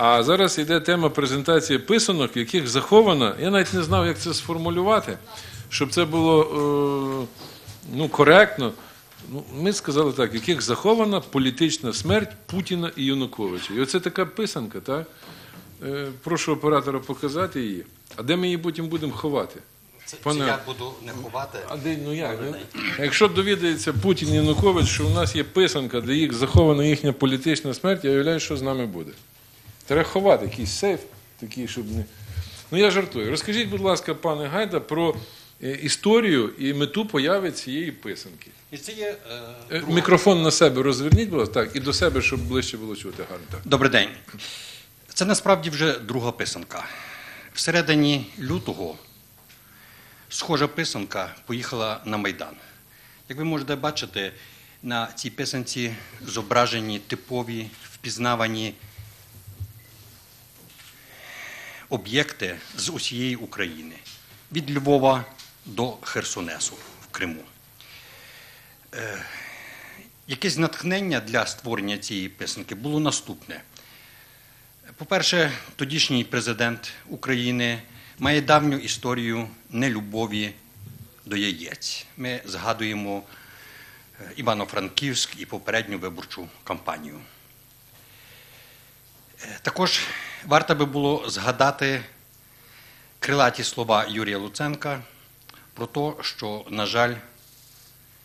А зараз йде тема презентації писанок, яких захована, я навіть не знав, як це сформулювати, щоб це було е, ну, коректно. Ну, ми сказали так, яких захована політична смерть Путіна і Януковича. І оце така писанка, так? Е, прошу оператора показати її. А де ми її потім будемо ховати? Це, Пане- це я буду не ховати. А де, ну як? ну? Якщо довідається Путін і Янукович, що у нас є писанка, де їх захована їхня політична смерть, я уявляю, що з нами буде. Треба ховати якийсь сейф, такий, щоб не. Ну я жартую. Розкажіть, будь ласка, пане Гайда, про е, історію і мету появи цієї писанки. І це є е, Е, Мікрофон на себе розверніть, будь ласка, так, і до себе, щоб ближче було чути. Гарно. Так. Добрий день. Це насправді вже друга писанка. Всередині лютого схожа писанка поїхала на Майдан. Як ви можете бачити, на цій писанці зображені типові, впізнавані об'єкти з усієї України від Львова до Херсонесу в Криму. Е, Якесь натхнення для створення цієї писанки було наступне. По-перше, тодішній президент України має давню історію нелюбові до яєць. Ми згадуємо е, Івано-Франківськ і попередню виборчу кампанію. Е, Також варто би було згадати крилаті слова Юрія Луценка про те, що, на жаль,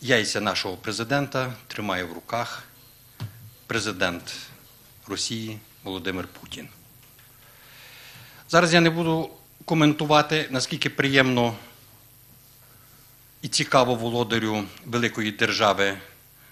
яйця нашого президента тримає в руках президент Росії Володимир Путін. Зараз я не буду коментувати, наскільки приємно і цікаво володарю великої держави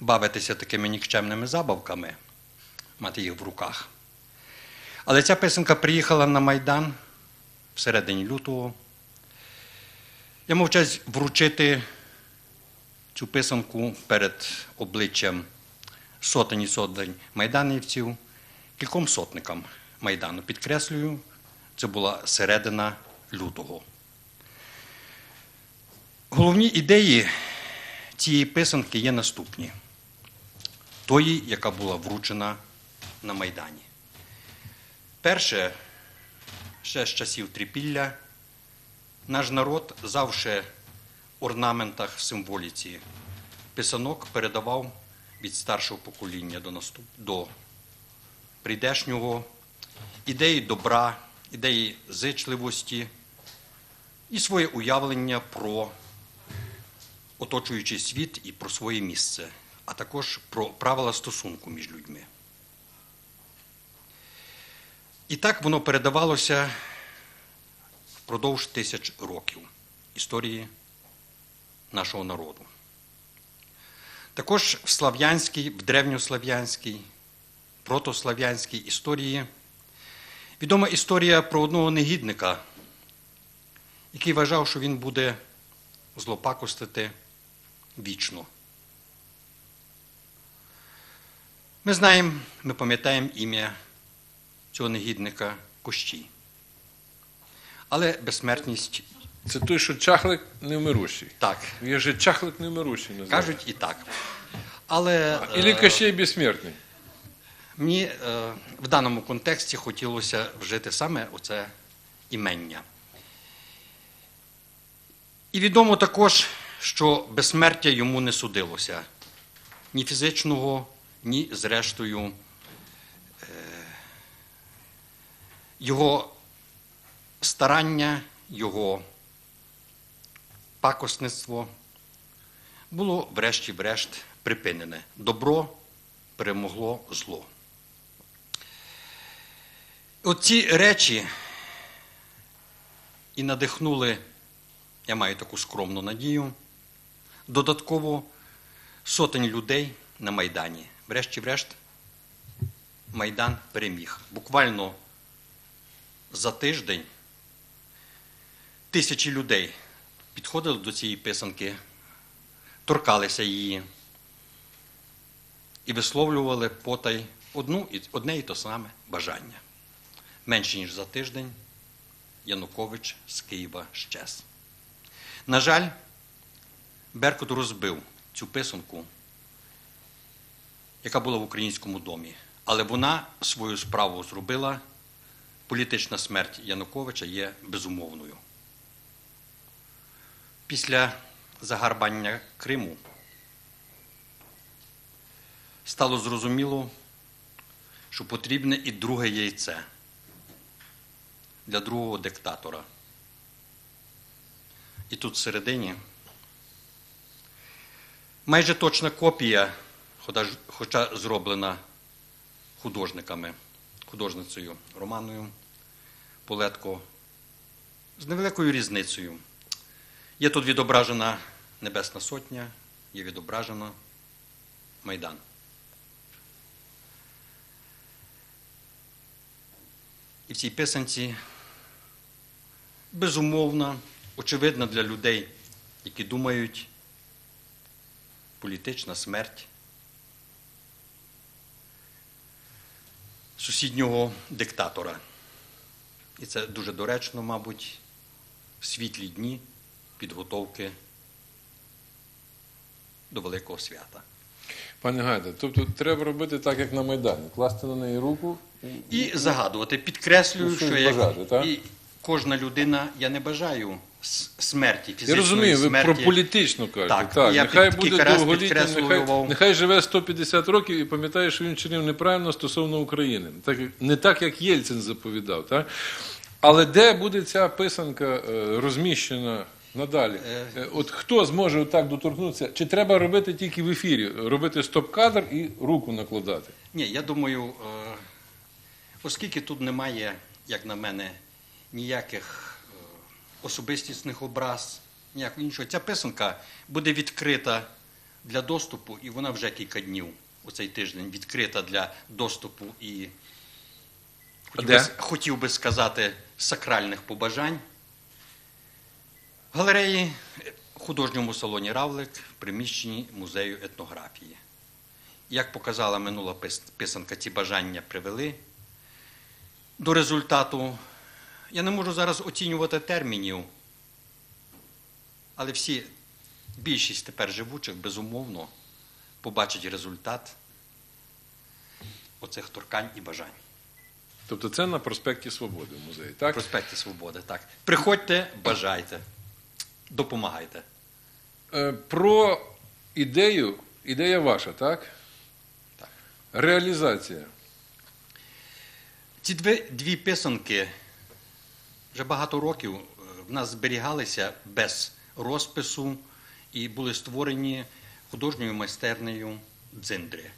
бавитися такими нікчемними забавками, мати їх в руках. Але ця писанка приїхала на Майдан всередині лютого. Я мав честь вручити цю писанку перед обличчям сотень і сотень майданівців, кільком сотникам Майдану. Підкреслюю, це була середина лютого. Головні ідеї цієї писанки є наступні: тої, яка була вручена на Майдані. Перше, ще з часів трипілля, наш народ завше орнаментах, символіці писанок передавав від старшого покоління до, наступ... до прийдешнього ідеї добра, ідеї зичливості і своє уявлення про оточуючий світ і про своє місце, а також про правила стосунку між людьми. І так воно передавалося впродовж тисяч років історії нашого народу. Також в слав'янській, в древньослав'янській, протослав'янській історії відома історія про одного негідника, який вважав, що він буде злопакостити вічно. Ми знаємо, ми пам'ятаємо ім'я цього негідника Кощій. Але безсмертність Це той, що чахлик невмирущий. так. Є же чахлик невмирущий. називають. Кажуть і так. Але Ілі е, Кощей безсмертний. мені е, в даному контексті хотілося вжити саме оце імення. І відомо також, що безсмертя йому не судилося ні фізичного, ні, зрештою, е, його старання, його пакосництво було врешті-врешт припинене. Добро перемогло зло. Оці речі і надихнули, я маю таку скромну надію, додатково сотень людей на Майдані. Врешті-врешт, Майдан переміг. Буквально за тиждень тисячі людей підходили до цієї писанки, торкалися її і висловлювали потай одну, одне і те саме бажання. Менше ніж за тиждень Янукович з Києва щез. На жаль, Беркут розбив цю писанку, яка була в українському домі, але вона свою справу зробила політична смерть Януковича є безумовною. Після загарбання Криму стало зрозуміло, що потрібне і друге яйце для другого диктатора. І тут всередині майже точна копія, хоча зроблена художниками, художницею Романою Полетко, з невеликою різницею. Є тут відображена Небесна Сотня, є відображена Майдан. І в цій писанці безумовно, очевидно для людей, які думають, політична смерть сусіднього диктатора. І це дуже доречно, мабуть, в світлі дні підготовки до Великого свята. Пане Гайде, тобто треба робити так, як на Майдані, класти на неї руку і І загадувати, підкреслюю, Ну, що як бажати, і кожна людина, я не бажаю смерті, Я фізичної розумію, ви смерті. про політичну кажете. Так, Так, я нехай під- буде довголітнім, нехай, нехай живе 150 років і пам'ятає, що він чинив неправильно стосовно України. Так, не так, як Єльцин заповідав. Так? Але де буде ця писанка е, розміщена надалі? Е. Е, От хто зможе отак доторкнутися? Чи треба робити тільки в ефірі? Робити стоп-кадр і руку накладати? Ні, я думаю, оскільки тут немає, як на мене, ніяких е, особистісних образ, ніякого іншого, ця писанка буде відкрита для доступу, і вона вже кілька днів у цей тиждень відкрита для доступу і хотів, би, хотів би сказати сакральних побажань. Галереї е, в художньому салоні Равлик в приміщенні музею етнографії. Як показала минула писанка, ці бажання привели до результату. Я не можу зараз оцінювати термінів, але всі, більшість тепер живучих, безумовно, побачать результат оцих торкань і бажань. Тобто це на проспекті Свободи в музеї, так? проспекті Свободи. Так. Приходьте, бажайте, допомагайте. Е, Про ідею, ідея ваша, так? Так. Реалізація. Ці дві, дві писанки вже багато років е, в нас зберігалися без розпису і були створені художньою майстернею дзиндри.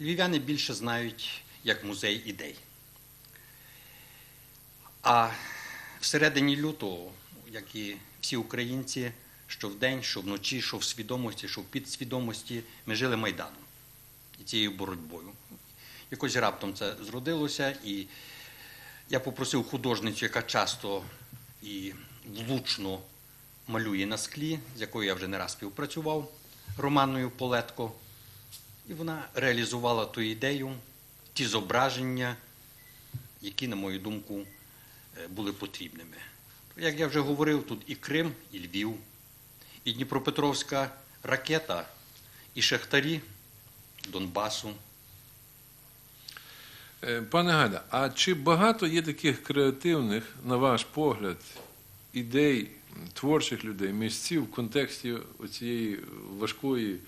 Львів'яни більше знають як музей ідей. А всередині лютого, як і всі українці, що вдень, що вночі, що в свідомості, що в підсвідомості, ми жили Майданом і цією боротьбою. Якось раптом це зродилося, і я попросив художницю, яка часто і влучно малює на склі, з якою я вже не раз співпрацював, Романою Полетко. І вона реалізувала ту ідею, ті зображення, які, на мою думку, е, були потрібними. Як я вже говорив, тут і Крим, і Львів, і Дніпропетровська ракета, і Шахтарі Донбасу. Е, Пане Гайда, а чи багато є таких креативних, на ваш погляд, ідей творчих людей, місців в контексті цієї важкої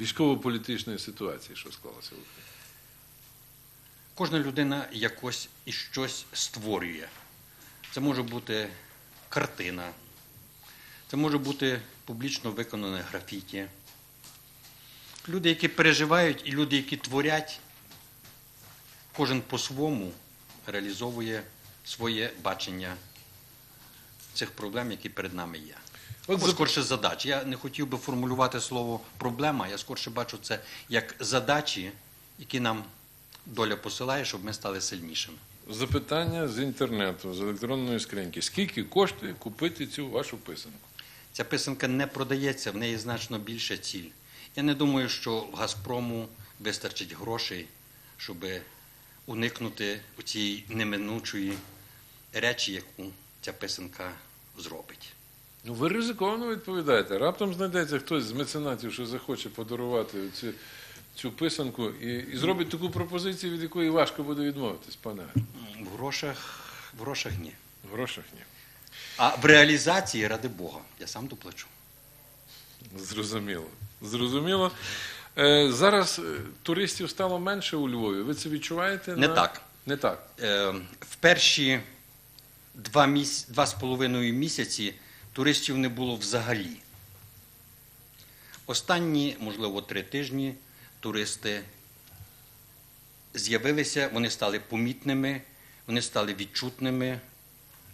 військово-політичної ситуації, що склалася в Україні? Кожна людина якось і щось створює. Це може бути картина, це може бути публічно виконане графіті. Люди, які переживають, і люди, які творять, кожен по-своєму реалізовує своє бачення цих проблем, які перед нами є. От Або скорше задач. Я не хотів би формулювати слово проблема, я скорше бачу це як задачі, які нам доля посилає, щоб ми стали сильнішими. Запитання з інтернету, з електронної скриньки. Скільки коштує купити цю вашу писанку? Ця писанка не продається, в неї значно більша ціль. Я не думаю, що в Газпрому вистачить грошей, щоб уникнути у цієї неминучої речі, яку ця писанка зробить. Ну, ви ризиковано відповідаєте. Раптом знайдеться хтось з меценатів, що захоче подарувати цю, цю писанку і, і зробить таку пропозицію, від якої важко буде відмовитись, пане. В В грошах, в грошах ні. В грошах ні. А в реалізації, ради Бога, я сам доплачу. Зрозуміло. Зрозуміло. Е, зараз е, туристів стало менше у Львові. Ви це відчуваєте? Не на- так. Не так. Е, в перші два, міс... два з половиною місяці туристів не було взагалі. Останні, можливо, три тижні туристи з'явилися, вони стали помітними, вони стали відчутними,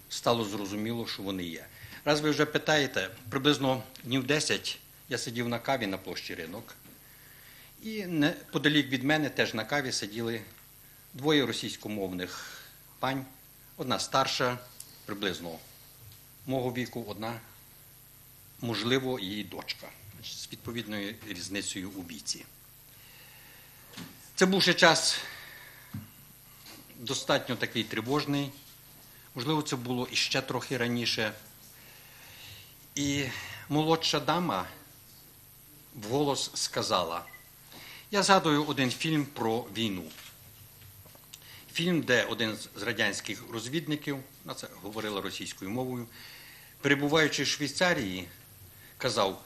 стало зрозуміло, що вони є. Раз ви вже питаєте, приблизно днів 10 я сидів на каві на площі ринок, і неподалік від мене теж на каві сиділи двоє російськомовних пань, одна старша, приблизно мого віку, одна, можливо, її дочка з відповідною різницею у віці. Це був ще час достатньо такий тривожний. Можливо, це було іще трохи раніше. І молодша дама вголос сказала: я згадую один фільм про війну. Фільм, де один з радянських розвідників, на це говорила російською мовою, перебуваючи в Швейцарії, казав: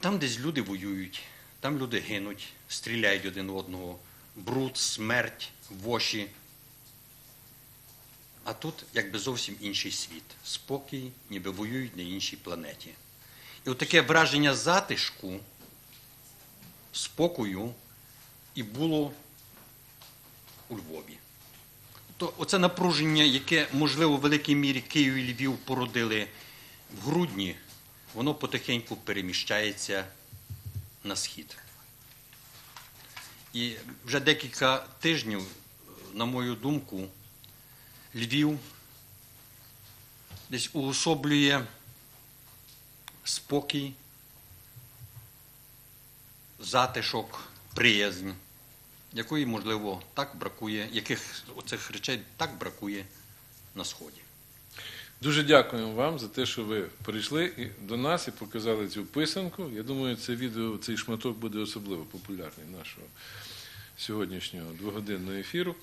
там десь люди воюють, там люди гинуть, стріляють один одного, бруд, смерть, воші. А тут якби зовсім інший світ. Спокій, ніби воюють на іншій планеті. І от таке враження затишку, спокою і було у Львові. То оце напруження, яке, можливо, в великій мірі Київ і Львів породили в грудні, воно потихеньку переміщається на схід. І вже декілька тижнів, на мою думку, Львів десь уособлює спокій, затишок, приязнь, якої, можливо, так бракує, яких оцих речей так бракує на Сході. Дуже дякуємо вам за те, що ви прийшли до нас і показали цю писанку. Я думаю, це відео, цей шматок буде особливо популярний нашого сьогоднішнього двогодинного ефіру.